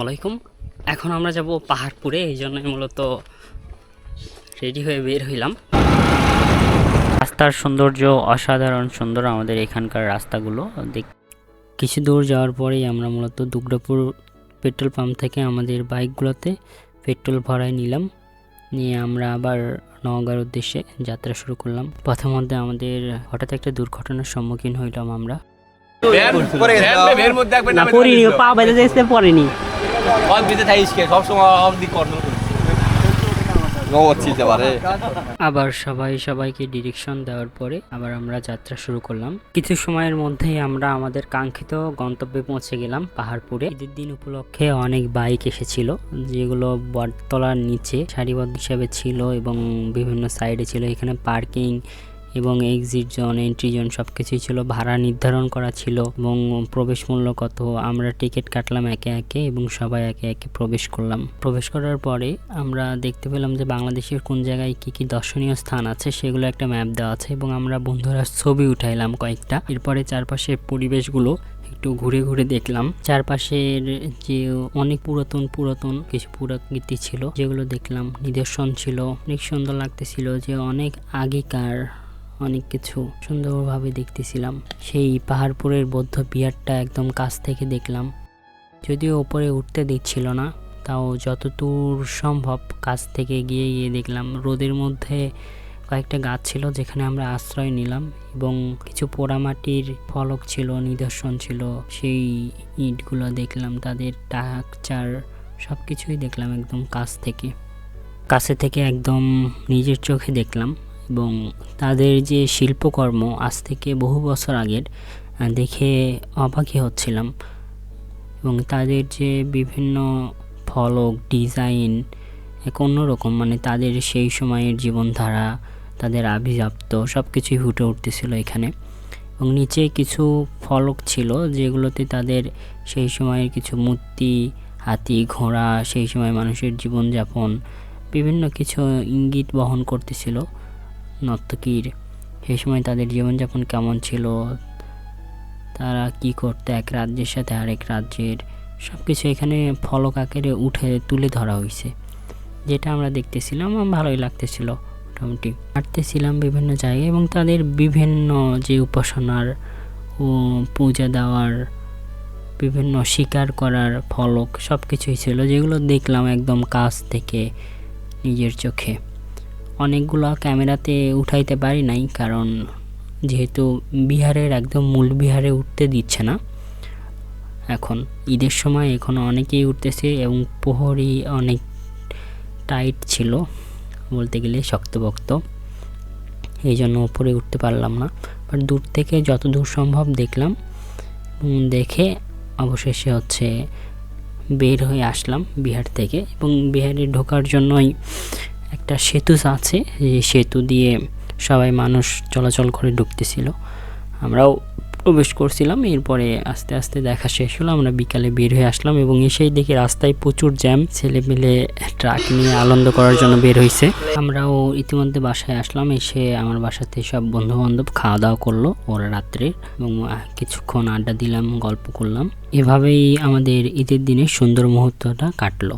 আলাইকুম এখন আমরা যাব পাহাড়পুরে এই জন্য মূলত রেডি হয়ে বের হইলাম রাস্তার সৌন্দর্য অসাধারণ সুন্দর আমাদের এখানকার রাস্তাগুলো দেখ কিছু দূর যাওয়ার পরেই আমরা মূলত দুর্গাপুর পেট্রোল পাম্প থেকে আমাদের বাইকগুলোতে পেট্রোল ভরাই নিলাম নিয়ে আমরা আবার নওগাঁর উদ্দেশ্যে যাত্রা শুরু করলাম পথের মধ্যে আমাদের হঠাৎ একটা দুর্ঘটনার সম্মুখীন হইলাম আমরা পড়িনি পা যেতে পড়েনি থাকিস কে সব কন্ট্রোল করিস পারে আবার সবাই সবাইকে ডিরেকশন দেওয়ার পরে আবার আমরা যাত্রা শুরু করলাম। কিছু সময়ের মধ্যেই আমরা আমাদের কাঙ্ক্ষিত গন্তব্যে পৌঁছে গেলাম পাহাড়পুরে। ঈদের দিন উপলক্ষে অনেক বাইক এসেছিল যেগুলো বটতলার নিচে সারিবদ্ধ হিসাবে ছিল এবং বিভিন্ন সাইডে ছিল। এখানে পার্কিং এবং এক্সিট জোন এন্ট্রি জোন সব কিছুই ছিল, ভাড়া নির্ধারণ করা ছিল এবং প্রবেশ মূল্য কত, আমরা টিকিট কাটলাম একে একে এবং সবাই একে একে প্রবেশ করলাম। প্রবেশ করার পরে আমরা দেখতে পেলাম যে বাংলাদেশের কোন জায়গায় কি কি দর্শনীয় স্থান আছে, সেগুলো একটা ম্যাপ দেওয়া আছে এবং আমরা বন্ধুরা ছবি উঠাইলাম কয়েকটা। এরপরে চারপাশের পরিবেশগুলো একটু ঘুরে ঘুরে দেখলাম। চারপাশের যে অনেক পুরাতন পুরাতন কিছু পুরাকৃতি ছিল, যেগুলো দেখলাম, নিদর্শন ছিল, অনেক সুন্দর লাগতেছিল যে অনেক আগেকার অনেক কিছু সুন্দরভাবে দেখতেছিলাম। সেই পাহাড়পুরের বৌদ্ধ বিহারটা একদম কাছ থেকে দেখলাম। যদিও ওপরে উঠতে দিচ্ছিল না, তাও যতদূর সম্ভব কাছ থেকে গিয়ে গিয়ে দেখলাম। রোদের মধ্যে কয়েকটা গাছ ছিল যেখানে আমরা আশ্রয় নিলাম এবং কিছু পোড়ামাটির ফলক ছিল, নিদর্শন ছিল। সেই ইটগুলো দেখলাম, তাদের টাকচার সব কিছুই দেখলাম একদম কাছ থেকে। কাছে থেকে একদম নিজের চোখে দেখলাম। এবং তাদের যে শিল্পকর্ম আজ থেকে বহু বছর আগের দেখে অবাকই হচ্ছিলাম। এবং তাদের যে বিভিন্ন ফলক, ডিজাইন, এক অন্যরকম মানে তাদের সেই সময়ের জীবনধারা, তাদের আভিজাপ্ত সব কিছুই ফুটে উঠতেছিল এখানে। এবং নিচে কিছু ফলক ছিল যেগুলোতে তাদের সেই সময়ের কিছু মূর্তি, হাতি, ঘোড়া, সেই সময় মানুষের জীবনযাপন, বিভিন্ন কিছু ইঙ্গিত বহন করতেছিল। নর্তকীর সেই সময় তাদের জীবনযাপন কেমন ছিল? তারা কি করতে এক রাজ্যের সাথে আরেক রাজ্যের? সব কিছু এখানে ফলক আকারে উঠে তুলে ধরা হয়েছে। যেটা আমরা দেখতেছিলাম, ভালোই লাগতেছিল, মোটামুটি। হাঁটতেছিলাম বিভিন্ন জায়গায় এবং তাদের বিভিন্ন যে উপাসনার ও পূজা দেওয়ার বিভিন্ন শিকার করার ফলক সব কিছুই ছিল, যেগুলো দেখলাম একদম কাছ থেকে নিজের চোখে। অনেকগুলো ক্যামেরাতে উঠাইতে পারি নাই, কারণ যেহেতু বিহারের একদম মূল বিহারে উঠতে দিচ্ছে না। এখন ঈদের সময় এখন অনেকেই উঠতেছে এবং প্রহরী অনেক টাইট ছিল, বলতে গেলে শক্তপোক্ত। এই জন্য উপরে উঠতে পারলাম না। বাট দূর থেকে যত দূর সম্ভব দেখলাম দেখে অবশেষে হচ্ছে বের হয়ে আসলাম বিহার থেকে। এবং বিহারে ঢোকার জন্যই একটা সেতু আছে যে সেতু দিয়ে সবাই মানুষ চলাচল করে ঢুকতেছিল। আমরাও প্রবেশ করছিলাম, এরপরে আস্তে আস্তে দেখা শেষ হলো, আমরা বিকালে বের হয়ে আসলাম এবং এসেই দেখি রাস্তায় প্রচুর জ্যাম ছেলে পেলে ট্রাক নিয়ে আনন্দ করার জন্য বের হয়েছে আমরাও ইতিমধ্যে বাসায় আসলাম, এসে আমার বাসাতে সব বন্ধু বান্ধব খাওয়া দাওয়া করল ওরা রাত্রে এবং কিছুক্ষণ আড্ডা দিলাম, গল্প করলাম। এভাবেই আমাদের ঈদের দিনের সুন্দর মুহূর্তটা কাটলো।